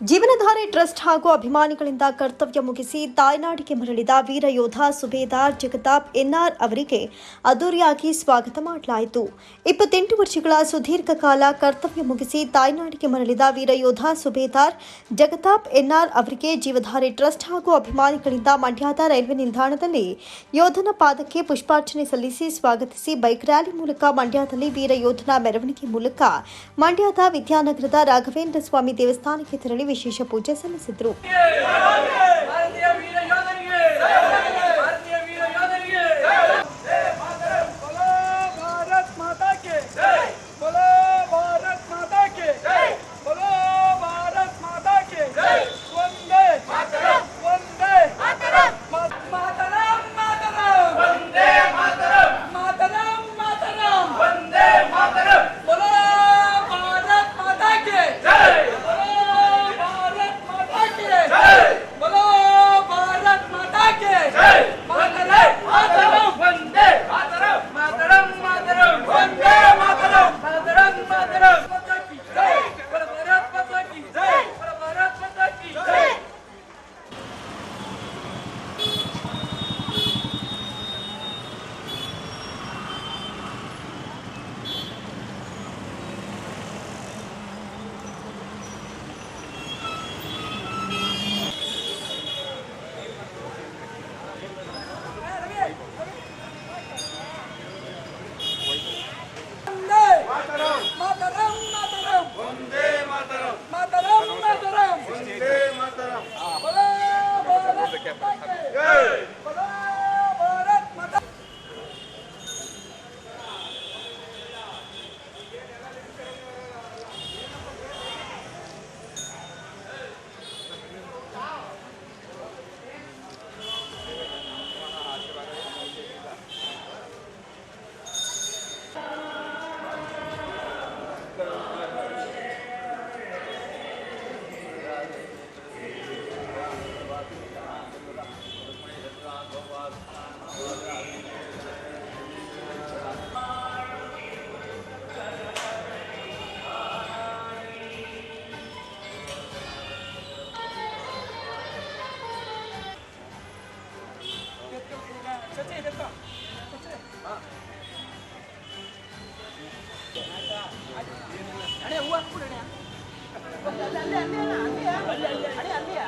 ಜೀವನಧಾರೆ ಟ್ರಸ್ಟ್ ಹಾಗೂ ಅಭಿಮಾನಿಗಳಿಂದ ಕರ್ತವ್ಯ ಮುಗಿಸಿ ತಾಯ್ನಾಡಿಗೆ ಮರಳಿದ ವೀರ ಯೋಧ ಸುಬೇದಾರ್ ಜಗತಾಪ್ ಎನ್ಆರ್ ಅವರಿಗೆ ಅದ್ದೂರಿಯಾಗಿ ಸ್ವಾಗತ ಮಾಡಲಾಯಿತು. ಇಪ್ಪತ್ತೆಂಟು ವರ್ಷಗಳ ಸುದೀರ್ಘ ಕಾಲ ಕರ್ತವ್ಯ ಮುಗಿಸಿ ತಾಯ್ನಾಡಿಗೆ ಮರಳಿದ ವೀರ ಯೋಧ ಸುಬೇದಾರ್ ಜಗತಾಪ್ ಎನ್ಆರ್ ಅವರಿಗೆ ಜೀವಧಾರೆ ಟ್ರಸ್ಟ್ ಹಾಗೂ ಅಭಿಮಾನಿಗಳಿಂದ ಮಂಡ್ಯದ ರೈಲ್ವೆ ನಿಲ್ದಾಣದಲ್ಲಿ ಯೋಧನ ಪಾದಕ್ಕೆ ಪುಷ್ಪಾರ್ಚನೆ ಸಲ್ಲಿಸಿ ಸ್ವಾಗತಿಸಿ ಬೈಕ್ ರ್ಯಾಲಿ ಮೂಲಕ ಮಂಡ್ಯದಲ್ಲಿ ವೀರ ಯೋಧನ ಮೆರವಣಿಗೆ ಮೂಲಕ ಮಂಡ್ಯದ ವಿದ್ಯಾನಗರದ ರಾಘವೇಂದ್ರ ಸ್ವಾಮಿ ದೇವಸ್ಥಾನಕ್ಕೆ ತೆರಳಿ ವಿಶೇಷ ಪೂಜೆ ಸಲ್ಲಿಸಿದರು. ಮಾತರಂ. ಮಾತರಂ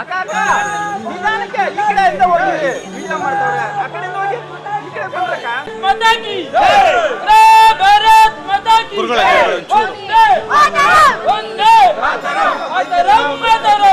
ಅಕ್ಕ ಅಕ್ಕ ನಿಧಾನಕ್ಕೆ ಈ ಕಡೆಯಿಂದ ಹೋಗಿ ವಿಡಿಯೋ ಮಾಡ್ತಾವ್ರೆ ಆ ಕಡೆಯಿಂದ ಹೋಗಿ ಈ ಕಡೆ ಬಂದ್ರಕ್ಕ ಮಾತಾ ಕಿ ಜೈ ಭಾರತ್ ಮಾತಾ ಕಿ ಗುರುಗಳೇ, ಜೈ ವಂದೇ ಮಾತರಂ ವಂದೇ ಮಾತರಂ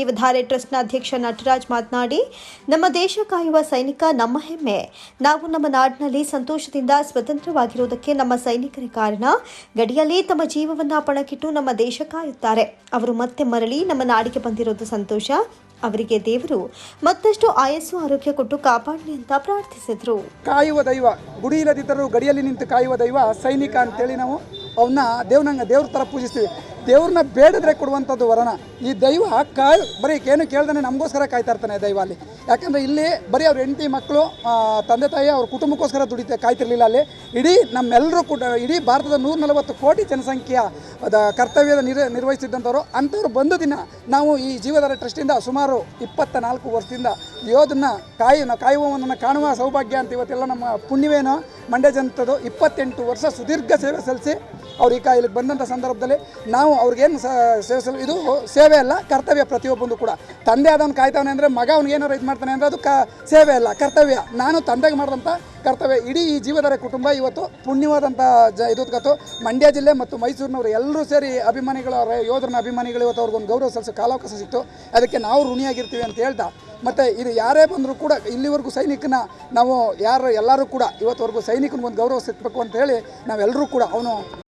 ಜೀವಧಾರೆ ಟ್ರಸ್ಟ್ನ ಅಧ್ಯಕ್ಷ ನಟರಾಜ್ ಮಾತನಾಡಿ, ನಮ್ಮ ದೇಶ ಕಾಯುವ ಸೈನಿಕ ನಮ್ಮ ಹೆಮ್ಮೆ. ನಾವು ನಮ್ಮ ನಾಡಿನಲ್ಲಿ ಸಂತೋಷದಿಂದ ಸ್ವತಂತ್ರವಾಗಿರುವುದಕ್ಕೆ ನಮ್ಮ ಸೈನಿಕರೇ ಕಾರಣ. ಗಡಿಯಲ್ಲಿ ತಮ್ಮ ಜೀವವನ್ನು ಪಣಕ್ಕಿಟ್ಟು ನಮ್ಮ ದೇಶ ಕಾಯುತ್ತಾರೆ. ಅವರು ಮತ್ತೆ ಮರಳಿ ನಮ್ಮ ನಾಡಿಗೆ ಬಂದಿರೋದು ಸಂತೋಷ. ಅವರಿಗೆ ದೇವರು ಮತ್ತಷ್ಟು ಆಯಸ್ಸು, ಆರೋಗ್ಯ ಕೊಟ್ಟು ಕಾಪಾಡಲಿ ಅಂತ ಪ್ರಾರ್ಥಿಸಿದರು. ಕಾಯುವ ದೈವ, ಗುಡಿ ಇಲ್ಲದಿದ್ದರೂ ಗಡಿಯಲ್ಲಿ ನಿಂತು ಕಾಯುವ ದೈವ, ಸೈನಿಕ ಅಂತೇಳಿ ನಾವು ಅವನ್ನ ದೇವ್ರಂಗ ದೇವ್ರ ಥರ ಪೂಜಿಸ್ತೀವಿ. ದೇವ್ರನ್ನ ಬೇಡಿದ್ರೆ ಕೊಡುವಂಥದ್ದು ವರನ. ಈ ದೈವ ಕಾಯ್ ಬರೀ ಏನು ಕೇಳ್ದಾನೆ ನಮಗೋಸ್ಕರ ಕಾಯ್ತಾ ಇರ್ತಾನೆ ದೈವ ಅಲ್ಲಿ. ಯಾಕಂದರೆ ಇಲ್ಲಿ ಬರೀ ಅವ್ರ ಹೆಂಡತಿ ಮಕ್ಕಳು ತಂದೆ ತಾಯಿ ಅವ್ರ ಕುಟುಂಬಕ್ಕೋಸ್ಕರ ದುಡಿತ ಕಾಯ್ತಿರ್ಲಿಲ್ಲ ಅಲ್ಲಿ. ಇಡೀ ನಮ್ಮೆಲ್ಲರೂ ಕೂಡ ಇಡೀ ಭಾರತದ ನೂರ ನಲವತ್ತು ಕೋಟಿ ಜನಸಂಖ್ಯೆಯ, ಅದ, ಕರ್ತವ್ಯದ ನಿರ್ ನಿರ್ವಹಿಸಿದ್ದಂಥವ್ರು, ಅಂಥವ್ರು ಬಂದ ದಿನ ನಾವು ಈ ಜೀವಧಾರ ಟ್ರಸ್ಟಿಂದ ಸುಮಾರು ಇಪ್ಪತ್ತ ನಾಲ್ಕು ವರ್ಷದಿಂದ ಯೋಧನ ಕಾಯಿ ಕಾಯುವವನನ್ನು ಕಾಣುವ ಸೌಭಾಗ್ಯ ಅಂತ ಇವತ್ತೆಲ್ಲ ನಮ್ಮ ಪುಣ್ಯವೇನೋ. ಮಂಡ್ಯ ಜನತದು ಇಪ್ಪತ್ತೆಂಟು ವರ್ಷ ಸುದೀರ್ಘ ಸೇವೆ ಸಲ್ಲಿಸಿ ಅವ್ರು ಈ ಕಾಯಿಲೆಗೆ ಬಂದಂಥ ಸಂದರ್ಭದಲ್ಲಿ ನಾವು ಅವ್ರಿಗೇನು ಸೇವಿಸಲು ಇದು ಸೇವೆ ಅಲ್ಲ, ಕರ್ತವ್ಯ ಪ್ರತಿಯೊಬ್ಬಂದು ಕೂಡ. ತಂದೆ ಆದವನು ಕಾಯ್ತಾವನೆ ಅಂದರೆ ಮಗ ಅವ್ನಿಗೆ ಏನಾರು ಇದು ಮಾಡ್ತಾನೆ ಅಂದರೆ ಅದು ಕ, ಸೇವೆ ಅಲ್ಲ, ಕರ್ತವ್ಯ. ನಾನು ತಂದೆಗೆ ಮಾಡಿದಂಥ ಕರ್ತವ್ಯ. ಇಡೀ ಈ ಜೀವಧಾರೆ ಕುಟುಂಬ ಇವತ್ತು ಪುಣ್ಯವಾದಂಥ ಜ ಇದುಗತ್ತು ಮಂಡ್ಯ ಜಿಲ್ಲೆ ಮತ್ತು ಮೈಸೂರಿನವರು ಎಲ್ಲರೂ ಸೇರಿ ಅಭಿಮಾನಿಗಳು, ಅವರ ಯೋಧರನ್ನ ಅಭಿಮಾನಿಗಳು ಇವತ್ತು ಅವ್ರಿಗೊಂದು ಗೌರವ ಸಲ್ಲಿಸೋ ಕಾಲಾವಕಾಶ ಸಿಕ್ತು. ಅದಕ್ಕೆ ನಾವು ಋಣಿಯಾಗಿರ್ತೀವಿ ಅಂತ ಹೇಳ್ತಾ. ಮತ್ತು ಇದು ಯಾರೇ ಬಂದರೂ ಕೂಡ ಇಲ್ಲಿವರೆಗೂ ಸೈನಿಕನ ನಾವು ಯಾರು ಎಲ್ಲರೂ ಕೂಡ ಇವತ್ತುವರೆಗೂ ಸೈನಿಕನಿಗೊಂದು ಗೌರವ ಸಿಕ್ಕಬೇಕು ಅಂತ ಹೇಳಿ ನಾವೆಲ್ಲರೂ ಕೂಡ ಅವನು